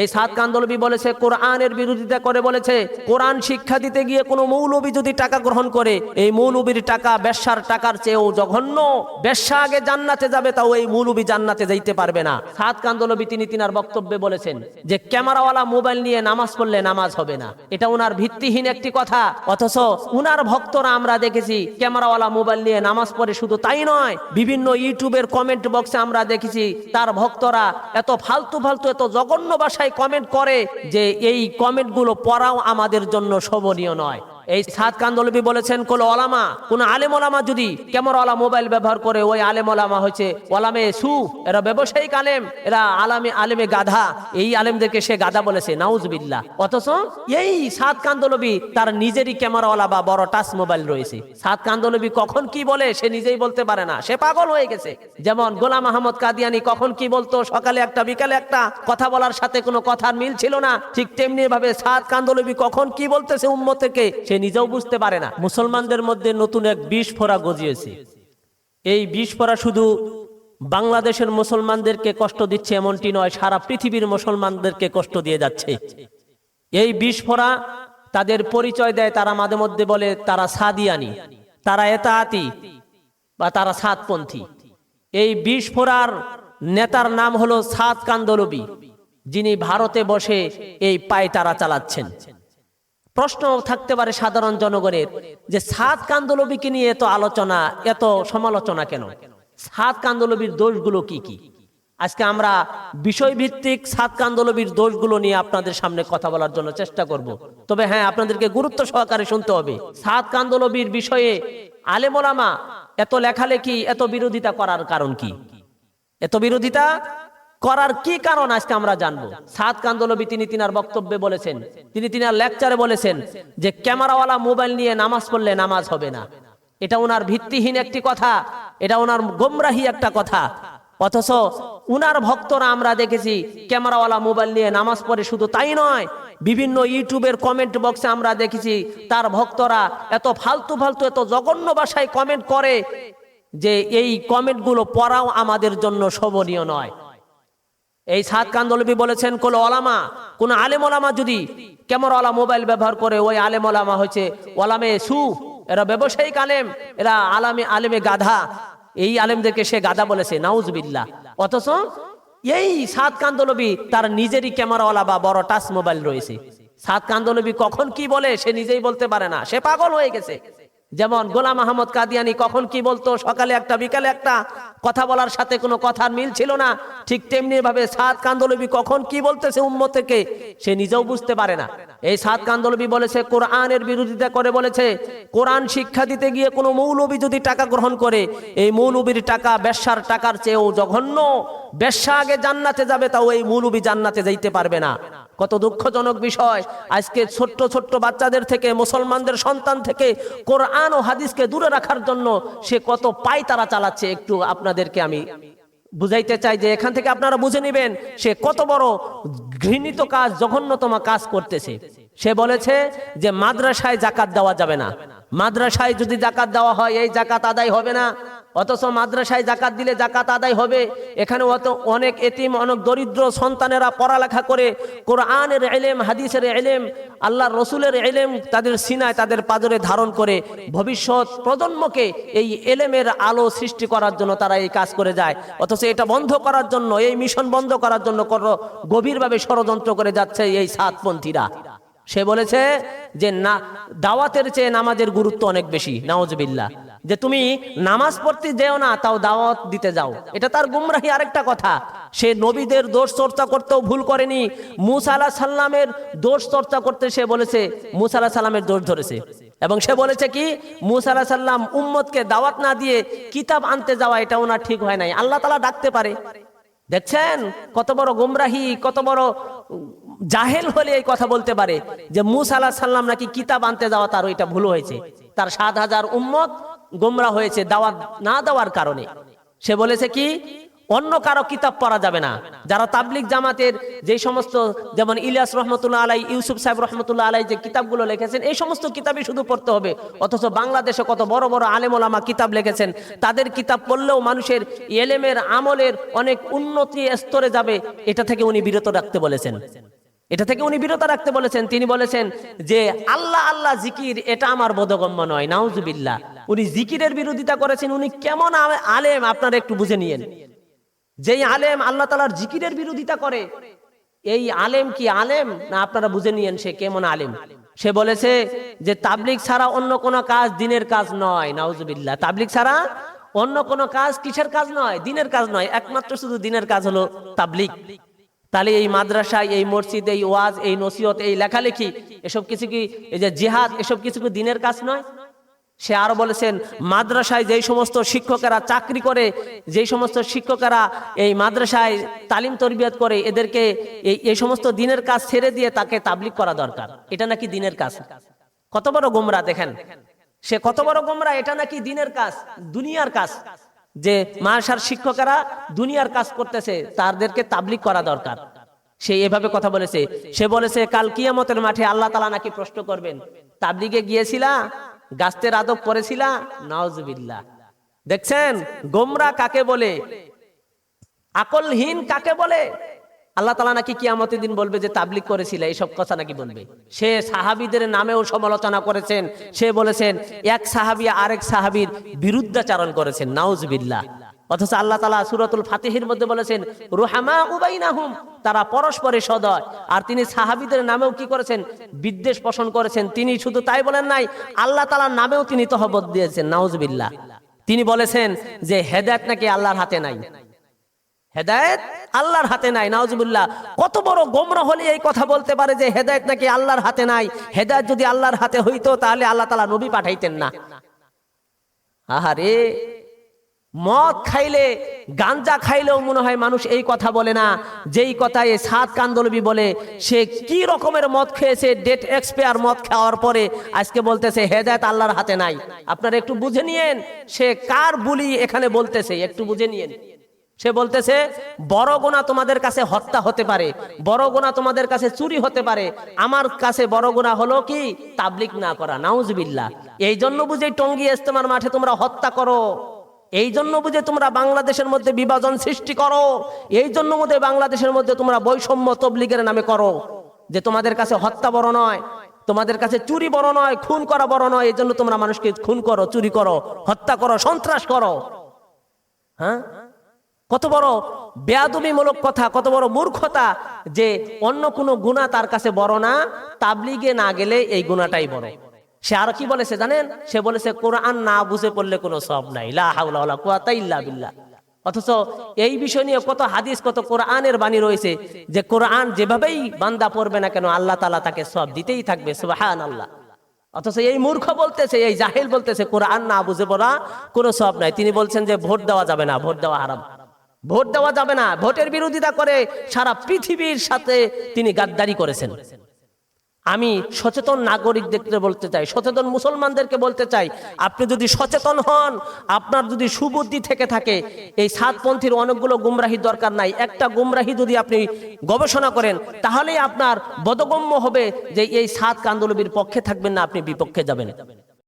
এই সাত কান্দলবি বলেছে, কোরআনের বিরোধিতা করে বলেছে, কোরআন শিক্ষা দিতে গিয়ে কোনো মৌলবী যদি টাকা গ্রহণ করে, এই মৌলবীর টাকা বেশ্যার টাকার চেয়েও জঘন্য। বেশ্যা আগে জান্নাতে যাবে, তাও এই মৌলবী জান্নাতে যাইতে পারবে না। সাত কান্দলবি তিনি তিনার বক্তব্যে বলেছেন যে, ক্যামেরাওয়ালা মোবাইল নিয়ে নামাজ পড়লে নামাজ হবে না। এটা উনার ভিত্তিহীন একটি কথা, অথচ উনার ভক্তরা আমরা দেখেছি, ক্যামেরাওয়ালা মোবাইল নিয়ে নামাজ পড়ে শুধু তাই নয়, বিভিন্ন ইউটিউবের কমেন্ট বক্সে আমরা দেখেছি, তার ভক্তরা এত ফালতু ফালতু, এত জঘন্য ভাষায় কমেন্ট করে যে এই কমেন্টগুলো পড়াও আমাদের জন্য শোভনীয় নয়। এই সাত কান্দলবি বলেছেন, কোন ওলামা, কোন আলেম ওলামা যদি ক্যামেরাওয়ালা মোবাইল ব্যবহার করে, ওই আলেম ওলামা হয়েছে ওলামে সু এরা ব্যবসায়িক আলেম, এরা আলামে আলেমে গাধা, এই আলেমদেরকে সে গাধা বলেছে নাউজবিল্লা অথচ এই সাত কান্দলবি তার নিজেরই ক্যামেরাওয়ালা বা বড় টাচ মোবাইল রয়েছে। সাত কান্দলবি কখন কি বলে, সে নিজেই বলতে পারে না। সে পাগল হয়ে গেছে। যেমন গোলাম আহমদ কাদিয়ানি কখন কি বলতো, সকালে একটা, বিকালে একটা, কথা বলার সাথে কোনো কথার মিল ছিল না। ঠিক তেমনি ভাবে সাত কান্দলবি কখন কি বলতেছে উম্মত থেকে সে নিজেও বুঝতে পারে না। মুসলমানদের মধ্যে নতুন এক বিষ ফোড়া গজিয়েছে। এই বিষ ফোড়া শুধু বাংলাদেশের মুসলমানদেরকে কষ্ট দিচ্ছে এমনটি নয়, সারা পৃথিবীর মুসলমানদেরকে কষ্ট দিয়ে যাচ্ছে। এই বিষ ফোড়া তাদের পরিচয় দেয়, তারা মাঝে মধ্যে বলে, তারা সাদিয়ানি, তারা এতাহাতি বা তারা সাতপন্থী। এই বিষ ফোড়ার নেতার নাম হলো সাত কান্দলবি, যিনি ভারতে বসে এই পায়তারা চালাচ্ছেন। প্রশ্ন থাকতে পারে সাধারণ জনগণের যে সাত কান্দলবিকে নিয়ে এত আলোচনা, এত সমালোচনা কেন? সাত কান্দলবির দোষগুলো কি কি? আজকে আমরা বিষয়ভিত্তিক সাত কান্দলবির দোষগুলো নিয়ে আপনাদের সামনে কথা বলার জন্য চেষ্টা করব। তবে হ্যাঁ আপনাদেরকে গুরুত্ব সহকারে শুনতে হবে। সাত কান্দলবির বিষয়ে আলেমোলামা এত লেখালেখি, এত বিরোধিতা করার কারণ কি? এত বিরোধিতা করার কি কারণ আজকে আমরা জানব? সাত কান্দলবি তিনি তিনার বক্তব্যে বলেছেন, তিনি তিনার লেকচারে বলেছেন যে ক্যামেরাওয়ালা মোবাইল নিয়ে নামাজ পড়লে নামাজ হবে না। এটা ওনার ভিত্তিহীন একটি কথা, এটা ওনার গোমরাহি একটা কথা। অথচ উনার ভক্তরা আমরা দেখেছি, ক্যামেরাওয়ালা মোবাইল নিয়ে নামাজ পড়ে শুধু তাই নয়, বিভিন্ন ইউটিউবের কমেন্ট বক্সে আমরা দেখেছি, তার ভক্তরা এত ফালতু ফালতু, এত জঘন্য ভাষায় কমেন্ট করে যে এই কমেন্টগুলো পড়াও আমাদের জন্য শোভনীয় নয়। এই সাত কান্দলবি বলেছেন, কোন ওলামা, কোন আলেম ওলামা যদি ক্যামেরাওয়ালা মোবাইল ব্যবহার করে, ওই আলেম ওলামা হয়েছে ওলামে সু, এরা ব্যবসায়িক আলেম, এরা আলামে, আলেমে গাধা। এই আলেমদেরকে সে গাধা বলেছে নাউজবিল্লা অথচ এই সাত কান্দলবি তার নিজেরই ক্যামেরাওয়ালা বা বড় টাচ মোবাইল রয়েছে। সাত কান্দলবি কখন কি বলে, সে নিজেই বলতে পারে না। সে পাগল হয়ে গেছে। যেমন গোলাম আহমদ কাদিয়ানি কখন কি বলতো, সকালে একটা, বিকালে একটা, কথা বলার সাথে কোনো কথার মিল ছিল না। ঠিক তেমনি ভাবে সাত কান্দলবি কখন কি বলতেছে উম্মত থেকে, সে নিজেও বুঝতে পারে না। এই সাত কান্দলবি বলেছে, কোরআনের বিরোধিতা করে বলেছে, কোরআন শিক্ষা দিতে গিয়ে কোনো মৌলবি যদি টাকা গ্রহণ করে, এই মৌলবির টাকা বেশ্যার টাকার চেয়েও জঘন্য। বেশ্যা আগে জান্নাতে যাবে, তাও এই মৌলবি জান্নাতে যাইতে পারবে না। কত দুঃখজনক বিষয়। আজকে ছোট্ট ছোট্ট বাচ্চাদের থেকে, মুসলমানদের সন্তান থেকে কোরআন ও হাদিসকে দূরে রাখার জন্য সে কত পাই তারা চালাচ্ছে একটু আপনাদেরকে আমি বুঝাইতে চাই যে এখান থেকে আপনারা বুঝে নেবেন, সে কত বড় ঘৃণিত কাজ, জঘন্যতম কাজ করতেছে। সে বলেছে যে মাদ্রাসায় জাকাত দেওয়া যাবে না। মাদ্রাসায় যদি জাকাত দেওয়া হয়, এই জাকাত আদায় হবে না। অথচ মাদ্রাসায় জাকাত দিলে জাকাত আদায় হবে। এখানে অত অনেক এতিম, অনেক দরিদ্র সন্তানেরা পড়ালেখা করে। কোরআনের এলেম হাদিসের এলেম আল্লাহ রসুলের এলেম তাদের সিনায়, তাদের পাদরে ধারণ করে। ভবিষ্যৎ প্রজন্মকে এই এলেমের আলো সৃষ্টি করার জন্য তারা এই কাজ করে যায়। অথচ এটা বন্ধ করার জন্য, এই মিশন বন্ধ করার জন্য গভীরভাবে ষড়যন্ত্র করে যাচ্ছে এই সাতপন্থীরা। সে বলেছে যে না, দাওয়াতের চেয়ে নামাজের গুরুত্ব অনেক বেশি নাওজবিল্লা যে তুমি নামাজ পড়তে যেও না, তাও দাওয়াত দিতে যাও। এটা তার গুমরাহি আরেকটা কথা। সে নবীদের দোষ চর্চা করতেও ভুল করেনি। মুসা আলাহ সাল্লামের দোষ চর্চা করতে সে বলেছে, মুসা আলাহ সাল্লামের দোষ ধরেছে। এবং সে বলেছে কি, মুসা আলাহ সাল্লাম উম্মতকে দাওয়াত না দিয়ে কিতাব আনতে যাওয়া এটা ওনার ঠিক হয় নাই। আল্লাহ তালা ডাকতে পারে। দেখছেন? কত বড় গুমরাহি, কত বড় জাহেল হলে এই কথা বলতে পারে। যে মুসা আলাহ সাল্লাম নাকি কিতাব আনতে যাওয়া তার ওইটা ভুল হয়েছে। তার সাত হাজার উম্মত গোমরা হয়েছে দাওয়াত না দেওয়ার কারণে। সে বলেছে কি, অন্য কারও কিতাব পড়া যাবে না। যারা তাবলিক জামাতের যে সমস্ত, যেমন ইলিয়াস রহমতুল্লাহ আলাই, ইউসুফ সাহেব রহমতুল্লাহ আলাই যে কিতাবগুলো লিখেছেন, এই সমস্ত কিতাবই শুধু পড়তে হবে। অথচ বাংলাদেশে কত বড় বড় আলেমোলামা কিতাব লিখেছেন। তাদের কিতাব পড়লেও মানুষের এলেমের আমলের অনেক উন্নতি স্তরে যাবে। এটা থেকে উনি বিরত রাখতে বলেছেন। এটা থেকে উনি বিরত রাখতে বলেছেন। তিনি বলেছেন যে, আল্লাহ আল্লাহ জিকির, এটা আমার বোধগম্য নয়। নাউজুবিল্লাহ। উনি জিকিরের বিরোধিতা করেছেন, উনি কেমন আলেম? আপনারা একটু বুঝে নিয়েন। যেই আলেম আল্লাহ তালার জিকিরের বিরোধিতা করে, এই আলেম কি আলেম? না, আপনারা বুঝে নিয়েন সে কেমন আলেম। সে বলেছে যে তাবলিক ছাড়া অন্য কোনো কাজ দিনের কাজ নয়। নাউজুবিল্লাহ। তাবলিক ছাড়া অন্য কোনো কাজ কিসের কাজ নয়? দিনের কাজ নয়। একমাত্র শুধু দিনের কাজ হলো তাবলিক তাহলে এই মাদ্রাসায়, এই মসজিদ, এই ওয়াজ, এই নসিহত, এই লেখালেখি, এসব কিছু কি এই যে জিহাদ, এসব কিছু কি দিনের কাজ নয়? সে আরও বলেছেন, মাদ্রাসায় যেই সমস্ত শিক্ষকেরা চাকরি করে, যেই সমস্ত শিক্ষকেরা এই মাদ্রাসায় তালিম তরবিয়ত করে, এদেরকে এই এই সমস্ত দিনের কাজ ছেড়ে দিয়ে তাকে তাবলিক করা দরকার। এটা নাকি দিনের কাজ? কত বড় গোমরা দেখেন। সে কত বড় গোমরা, এটা নাকি দিনের কাজ, দুনিয়ার কাজ। যে মাসার শিক্ষকেরা দুনিয়ার কাজ করতেছে, তাদেরকে তাবলিক করা দরকার। সে এভাবে কথা বলেছে। সে বলেছে, কাল কিয়ামতের মাঠে আল্লাহ তালা নাকি প্রশ্ন করবেন, তাবলিগে গিয়েছিলা? গাছের আদব করেছিলা? নাওজবিল্লা দেখছেন? গোমরা কাকে বলে? আকলহীন কাকে বলে? আল্লাহ তালা নাকি কিয়ামতের দিন বলবে যে তাবলিক করেছিল। এইসব কথা নাকি বলবে? সে সাহাবিদের নামেও সমালোচনা করেছেন। সে বলেছেন, এক সাহাবি আরেক সাহাবির বিরুদ্ধাচারণ করেছেন। নাউজবিল্লাহ। অথচ আল্লাহ তালা সুরাতুল ফাতিহির মধ্যে বলেছেন রুহামা উবাইনাহুম তারা পরস্পরে সদয়। আর তিনি সাহাবিদের নামেও কি করেছেন? বিদ্বেষ পোষণ করেছেন। তিনি শুধু তাই বলেন নাই, আল্লাহ তালার নামেও তিনি তহবত দিয়েছেন, নাউজবিল্লাহ। তিনি বলেছেন যে, হেদায়ত নাকি আল্লাহর হাতে নাই। হেদায়েত আল্লাহর হাতে নাই, নাউজুবিল্লাহ। কত বড় গোমরা হলে এই কথা বলতে পারে যে, হেদায়েত নাকি আল্লাহর হাতে নাই। হেদায়েত যদি আল্লাহর হাতে হইতো, তাহলে আল্লাহ তালা নবী পাঠাইতেন না। আহারে! মদ খাইলে, গাঞ্জা খাইলেও মনে হয় মানুষ এই কথা বলে না। যেই কথায় সাত কান্দলবি বলে, সে কি রকমের মদ খেয়েছে, ডেট এক্সপায়ার মদ খাওয়ার পরে আজকে বলতেছে, হেদায়ত আল্লাহর হাতে নাই। আপনারা একটু বুঝে নিয়েন, সে কার বুলি এখানে বলতেছে, একটু বুঝে নিয়েন। সে বলতেছে, বড় গোনা তোমাদের কাছে হত্যা হতে পারে, বড় গোনা তোমাদের কাছে চুরি হতে পারে। আমার কাছে বড় গোনা হলো কি? তাবলিক না করা, নাউজবিল্লাহ। এই জন্য বুঝে টঙ্গি ইস্তেমার মাঠে তোমরা হত্যা করো। এই জন্য বুঝে তোমরা বাংলাদেশের মধ্যে বিভাজন সৃষ্টি করো। এই জন্য মধ্যে বাংলাদেশের মধ্যে তোমরা বৈষম্য তবলিগের নামে করো। যে তোমাদের কাছে হত্যা বড় নয়, তোমাদের কাছে চুরি বড় নয়, খুন করা বড় নয় এই জন্য তোমরা মানুষকে খুন করো, চুরি করো, হত্যা করো, সন্ত্রাস করো। হ্যাঁ? কত বড় বেয়াদবিমূলক কথা, কত বড় মূর্খতা যে অন্য কোনো গুণা তার কাছে বড় না, তাবলিগে না গেলে এই গুণাটাই বড়। সে আর কি বলেছে জানেন? সে বলেছে, কোরআন না বুঝে পড়লে কোনো সব নাই। লা হাওলা ওয়ালা কুওয়াতা ইল্লা বিল্লাহ। অথচ এই বিষয় নিয়ে কত হাদিস, কত কোরআনের বাণী রয়েছে যে কোরআন যেভাবেই বান্দা পড়বে না কেন, আল্লাহ তাআলা তাকে সব দিতেই থাকবে, সুবহানাল্লাহ। অথচ এই মূর্খ বলতেছে, এই জাহেল বলতেছে, কোরআন না বুঝে পড়া কোনো সব নাই। তিনি বলছেন যে, ভোট দেওয়া যাবে না, ভোট দেওয়া হারাম। ভোট দেওয়া যাবে না। ভোটের বিরোধিতা করে সারা পৃথিবীর সাথে তিনি গাদ্দারি করেছেন। আমি সচেতন নাগরিকদেরকে বলতে চাই, সচেতন মুসলমানদেরকে বলতে চাই, আপনি যদি সচেতন হন, আপনার যদি সুবুদ্ধি থেকে থাকে, এই সাতপন্থীর অনেকগুলো গুমরাহি দরকার নাই। একটা গুমরাহি যদি আপনি গবেষণা করেন, তাহলেই আপনার বদগম্য হবে যে এই সাত কান্দলবির পক্ষে থাকবেন না, আপনি বিপক্ষে যাবেন।